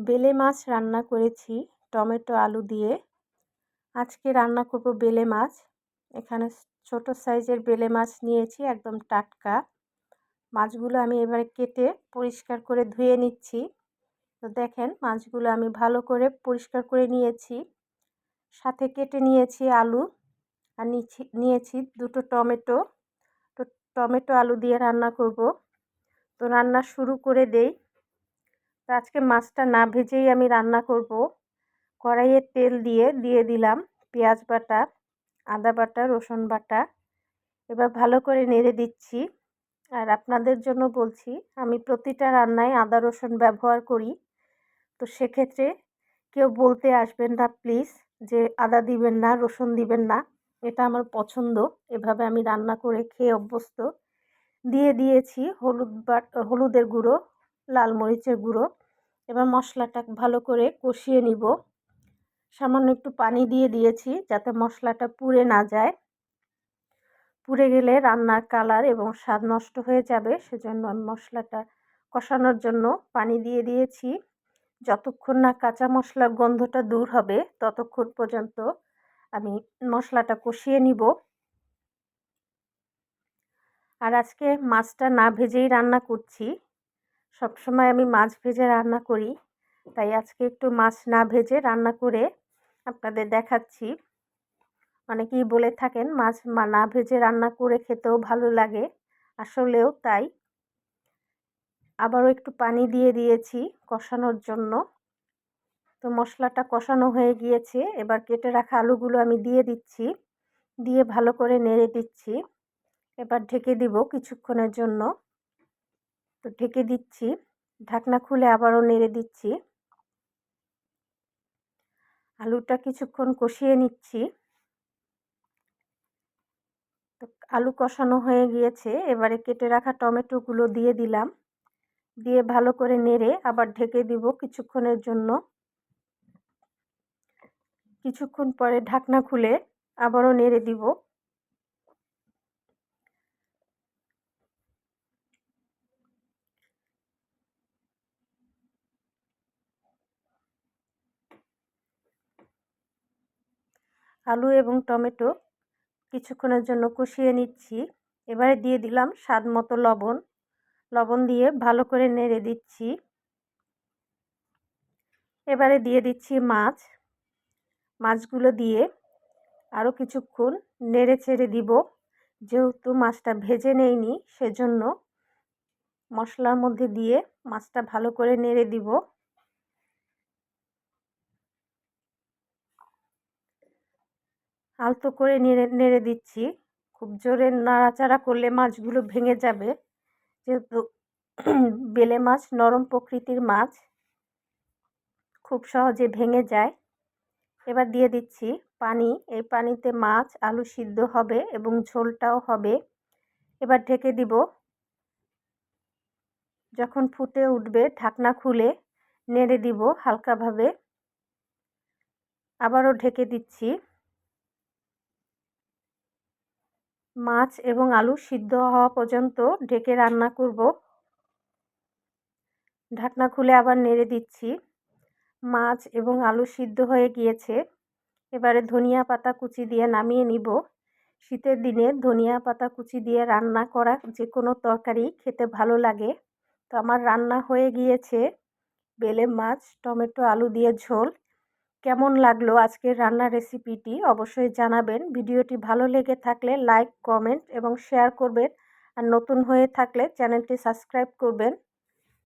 বেলে মাছ রান্না করেছি, টমেটো, আলু দিয়ে। আজকে রান্না করব বেলে মাছ। এখানে ছোট সাইজের বেলে মাছ নিয়েছি, একদম টাটকা। মাছগুলো আমি এবারে কেটে পরিষ্কার করে ধুয়ে নিচ্ছি। তো দেখেন, মাছগুলো আমি ভালো করে পরিষ্কার করে নিয়েছি। সাথে কেটে নিয়েছি আলু আর নিয়েছি দুটো টমেটো। তো টমেটো, আলু দিয়ে রান্না করব। তো রান্না শুরু করে দেই। তো আজকে মাছটা না ভেজেই আমি রান্না করব। কড়াইয়ে তেল দিয়ে দিয়ে দিলাম পেঁয়াজ বাটা, আদা বাটা, রসুন বাটা। এবার ভালো করে নেড়ে দিচ্ছি। আর আপনাদের জন্য বলছি, আমি প্রতিটা রান্নায় আদা, রসুন ব্যবহার করি। তো সেক্ষেত্রে কেউ বলতে আসবেন না, প্লিজ, যে আদা দিবেন না, রসুন দিবেন না। এটা আমার পছন্দ। এভাবে আমি রান্না করে খেয়ে অভ্যস্ত। দিয়ে দিয়েছি হলুদ বাট, হলুদের গুঁড়ো, লাল মরিচের গুঁড়ো। এবার মশলাটা ভালো করে কষিয়ে নিব। সামান্য একটু পানি দিয়ে দিয়েছি যাতে মশলাটা পুড়ে না যায়। পুড়ে গেলে রান্নার কালার এবং স্বাদ নষ্ট হয়ে যাবে, সেজন্য আমি মশলাটা কষানোর জন্য পানি দিয়ে দিয়েছি। যতক্ষণ না কাঁচা মশলার গন্ধটা দূর হবে, ততক্ষণ পর্যন্ত আমি মশলাটা কষিয়ে নিব। আর আজকে মাছটা না ভেজেই রান্না করছি। সবসময় আমি মাছ ভেজে রান্না করি। তাই আজকে একটু মাছ না ভেজে রান্না করে আপনাদের দেখাচ্ছি। অনেকেই বলে থাকেন, মাছ না ভেজে রান্না করে খেতেও ভালো লাগে। আসলেও তাই। আবারও একটু পানি দিয়ে দিয়েছি কষানোর জন্য। তো মশলাটা কষানো হয়ে গিয়েছে। এবার কেটে রাখা আলুগুলো আমি দিয়ে দিচ্ছি। দিয়ে ভালো করে নেড়ে দিচ্ছি। এবার ঢেকে দিব কিছুক্ষণের জন্য। তো ঢেকে দিচ্ছি। ঢাকনা খুলে আবারও নেড়ে দিচ্ছি। আলুটা কিছুক্ষণ কষিয়ে নিচ্ছি। তো আলু কষানো হয়ে গিয়েছে। এবারে কেটে রাখা টমেটোগুলো দিয়ে দিলাম। দিয়ে ভালো করে নেড়ে আবার ঢেকে দিব কিছুক্ষণের জন্য। কিছুক্ষণ পরে ঢাকনা খুলে আবারও নেড়ে দিব। আলু এবং টমেটো কিছুক্ষণের জন্য কষিয়ে নিচ্ছি। এবারে দিয়ে দিলাম স্বাদ মতো লবণ। লবণ দিয়ে ভালো করে নেড়ে দিচ্ছি। এবারে দিয়ে দিচ্ছি মাছ। মাছগুলো দিয়ে আরও কিছুক্ষণ নেড়ে ছেড়ে দিব। যেহেতু মাছটা ভেজে নেইনি, সেজন্য মশলার মধ্যে দিয়ে মাছটা ভালো করে নেড়ে দিব। আলতো করে নেড়ে নেড়ে দিচ্ছি। খুব জোরে নাড়াচাড়া করলে মাছগুলো ভেঙে যাবে। যেহেতু বেলে মাছ, নরম প্রকৃতির মাছ, খুব সহজে ভেঙে যায়। এবার দিয়ে দিচ্ছি পানি। এই পানিতে মাছ, আলু সিদ্ধ হবে এবং ঝোলটাও হবে। এবার ঢেকে দিব। যখন ফুটে উঠবে, ঢাকনা খুলে নেড়ে দিব হালকাভাবে। আবারও ঢেকে দিচ্ছি। মাছ এবং আলু সিদ্ধ হওয়া পর্যন্ত ঢেকে রান্না করব। ঢাকনা খুলে আবার নেড়ে দিচ্ছি। মাছ এবং আলু সিদ্ধ হয়ে গিয়েছে। এবারে ধনিয়া পাতা কুচি দিয়ে নামিয়ে নিব। শীতের দিনে ধনিয়া পাতা কুচি দিয়ে রান্না করা যে কোনো তরকারি খেতে ভালো লাগে। তো আমার রান্না হয়ে গিয়েছে। বেলে মাছ, টমেটো, আলু দিয়ে ঝোল। কেমন লাগল আজকের রান্নার রেসিপিটি অবশ্যই জানাবেন। ভিডিওটি ভালো লেগে থাকলে লাইক কমেন্ট এবং শেয়ার করবেন। আর নতুন হয়ে থাকলে চ্যানেলটি সাবস্ক্রাইব করবেন।